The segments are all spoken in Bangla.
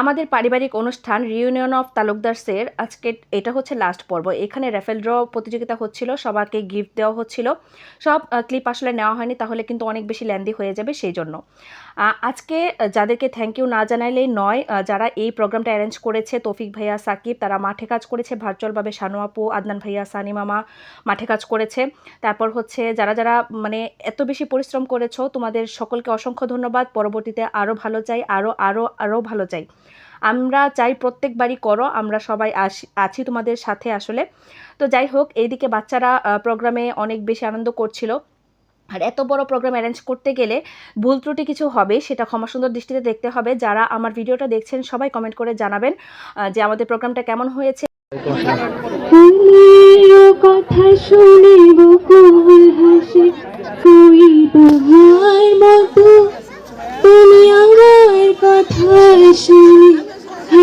আমাদের পারিবারিক অনুষ্ঠান রিউনিয়ন অফ তালুকদার্সের, আজকে এটা হচ্ছে লাস্ট পর্ব। এখানে র্যাফেল ড্র প্রতিযোগিতা হচ্ছিল সবাইকে গিফট দেওয়া হচ্ছিল। সব ক্লিপ আসলে নেওয়া হয়নি, তাহলে কিন্তু অনেক বেশি ল্যান্দি হয়ে যাবে সেই জন্য আজকে যাদেরকে থ্যাংক ইউ না জানাইলেই নয় যারা এই প্রোগ্রামটা অ্যারেঞ্জ করেছে, তৌফিক ভাইয়া, সাকিব, তারা মাঠে কাজ করেছে, ভার্চুয়ালভাবে শানু আপু, আদনান ভাইয়া, সানি মামা মাঠে কাজ করেছে। তারপর হচ্ছে, যারা যারা মানে এত বেশি পরিশ্রম করেছ, তোমাদের সকলকে অসংখ্য ধন্যবাদ। পরবর্তীতে আরও ভালো চাই আরও আরও আরও ভালো চাই। আমরা চাই প্রত্যেকবারই করো, আমরা সবাই আসি, আছি তোমাদের সাথে আসলে। তো যাই হোক, এইদিকে বাচ্চারা প্রোগ্রামে অনেক বেশি আনন্দ করছিল। আর এত বড় প্রোগ্রাম অ্যারেঞ্জ করতে গেলে ভুল ত্রুটি কিছু হবে, সেটা ক্ষমা সুন্দর দৃষ্টিতে দেখতে হবে। যারা আমার ভিডিওটা দেখছেন, সবাই কমেন্ট করে জানাবেন যে আমাদের প্রোগ্রামটা কেমন হয়েছে। কথা শুনে তুমি আমার কথা শুনে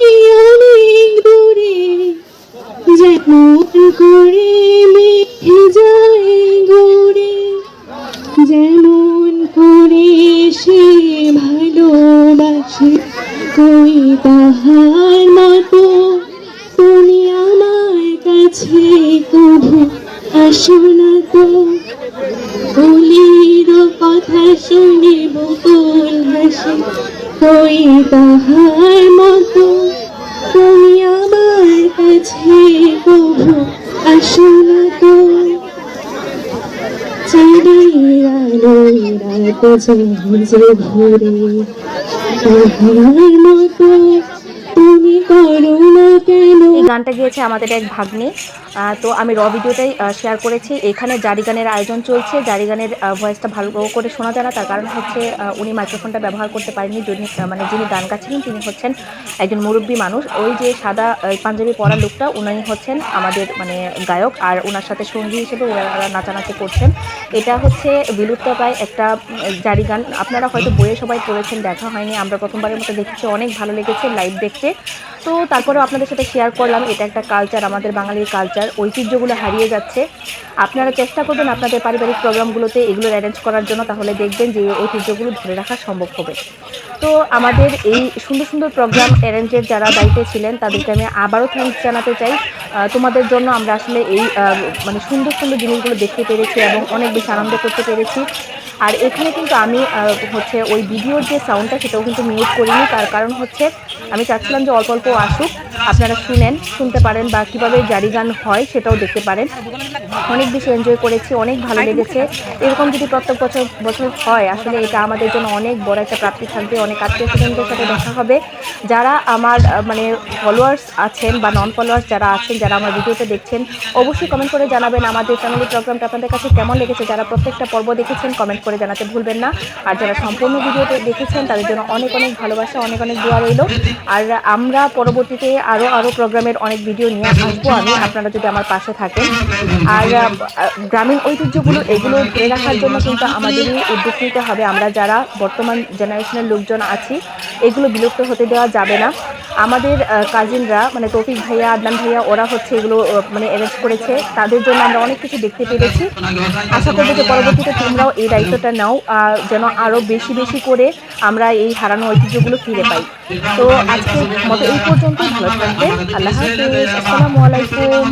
ওই অনেক দূরে যেমন করে মেঘে যায় গড়ে যেমন করে সে ভালোবাসে কই তাহার মতো। তুমি আমার কাছে কভু আসো তো। কলির কথা শুনে বকুল হাসে কই তাহার মতো তুমি আমার কাছে কভু আসো না তো চাঁদের রাত যে ভরে তাহার এই গানটা গিয়েছে আমাদের এক ভাগ্নে। তো আমি র ভিডিওটাই শেয়ার করেছি। এখানে জারি গানের আয়োজন চলছে। জারি গানের ভয়েসটা ভালো করে শোনা যায় না। তার কারণ হচ্ছে উনি মাইক্রোফোনটা ব্যবহার করতে পারেননি। যিনি মানে যিনি গান গাচ্ছিলেন, তিনি হচ্ছেন একজন মুরব্বী মানুষ। ওই যে সাদা পাঞ্জাবি পরা লোকটা উনি হচ্ছেন আমাদের মানে গায়ক। আর ওনার সাথে সঙ্গী হিসেবে ওনারা নাচানাচি করছেন। এটা হচ্ছে বিলুপ্ত প্রায় একটা জারি গান। আপনারা হয়তো বইয়ে সবাই পড়েছেন, দেখা হয়নি। আমরা প্রথমবারের মতো দেখেছি। অনেক ভালো লেগেছে লাইভ দেখতে। তো তারপরেও আপনাদের সাথে শেয়ার করলাম, এটা একটা কালচার আমাদের বাঙালির কালচার ঐতিহ্যগুলো হারিয়ে যাচ্ছে। আপনারা চেষ্টা করবেন আপনাদের পারিবারিক প্রোগ্রামগুলোতে এগুলো অ্যারেঞ্জ করার জন্য, তাহলে দেখবেন যে ঐতিহ্যগুলো ধরে রাখা সম্ভব হবে। তো আমাদের এই সুন্দর সুন্দর প্রোগ্রাম অ্যারেঞ্জের যারা দায়িত্বে ছিলেন, তাদেরকে আমি আবারও থ্যাঙ্কস জানাতে চাই। তোমাদের জন্য আমরা আসলে এই মানে সুন্দর সুন্দর জিনিসগুলো দেখতে পেরেছি এবং অনেক বেশি আনন্দ করতে পেরেছি। আর এখানে কিন্তু আমি হচ্ছে ওই ভিডিওর যে সাউন্ডটা সেটাও কিন্তু মিউট করিনি। তার কারণ হচ্ছে আমি চাচ্ছিলাম যে অল্প অল্প আসুক। আপনারা শুনেন, শুনতে পারেন বা কীভাবে জারি গান হয় সেটাও দেখতে পারেন। অনেক বেশি এনজয় করেছি, অনেক ভালো লেগেছে। এরকম যদি প্রত্যেক বছর বছর হয়, আসলে এটা আমাদের জন্য অনেক বড় একটা প্রাপ্তি থাকবে। অনেক আত্মীয় স্বজনদের সাথে দেখা হবে। যারা আমার মানে ফলোয়ার্স আছেন বা নন ফলোয়ার্স যারা আছেন, যারা আমার ভিডিওতে দেখছেন, অবশ্যই কমেন্ট করে জানাবেন। আমাদের ফ্যামিলি প্রোগ্রামটা আপনাদের কাছে কেমন লেগেছে? যারা প্রত্যেকটা পর্ব দেখেছেন কমেন্ট করে জানাতে ভুলবেন না। আর যারা সম্পূর্ণ ভিডিওতে দেখেছেন, তাদের জন্য অনেক অনেক ভালোবাসা, অনেক অনেক দোয়া রইল। আর আমরা পরবর্তীতে আরও আরও প্রোগ্রামের অনেক ভিডিও নিয়ে আসব। আমি, আপনারা যদি আমার পাশে থাকেন। আর গ্রামীণ ঐতিহ্যগুলো এগুলো ধরে রাখার জন্য কিন্তু আমাদেরই উদ্যোগ নিতে হবে। আমরা যারা বর্তমান জেনারেশনের লোকজন আছি, এগুলো বিলুপ্ত হতে দেওয়া যাবে না। আমাদের কাজিনরা মানে তৌফিক ভাইয়া, আদনান ভাইয়া, ওরা হচ্ছে এগুলো মানে অ্যারেঞ্জ করেছে। তাদের জন্য আমরা অনেক কিছু দেখতে পেরেছি। আশা করব যে পরবর্তীতে তোমরাও এই দায়িত্বটা নাও, আর যেন আরও বেশি বেশি করে আমরা এই হারানো ঐতিহ্যগুলো ফিরে পাই। তো আজকে মতো এই পর্যন্ত ভালো থাকবে আল্লাহ আসসালামু আলাইকুম।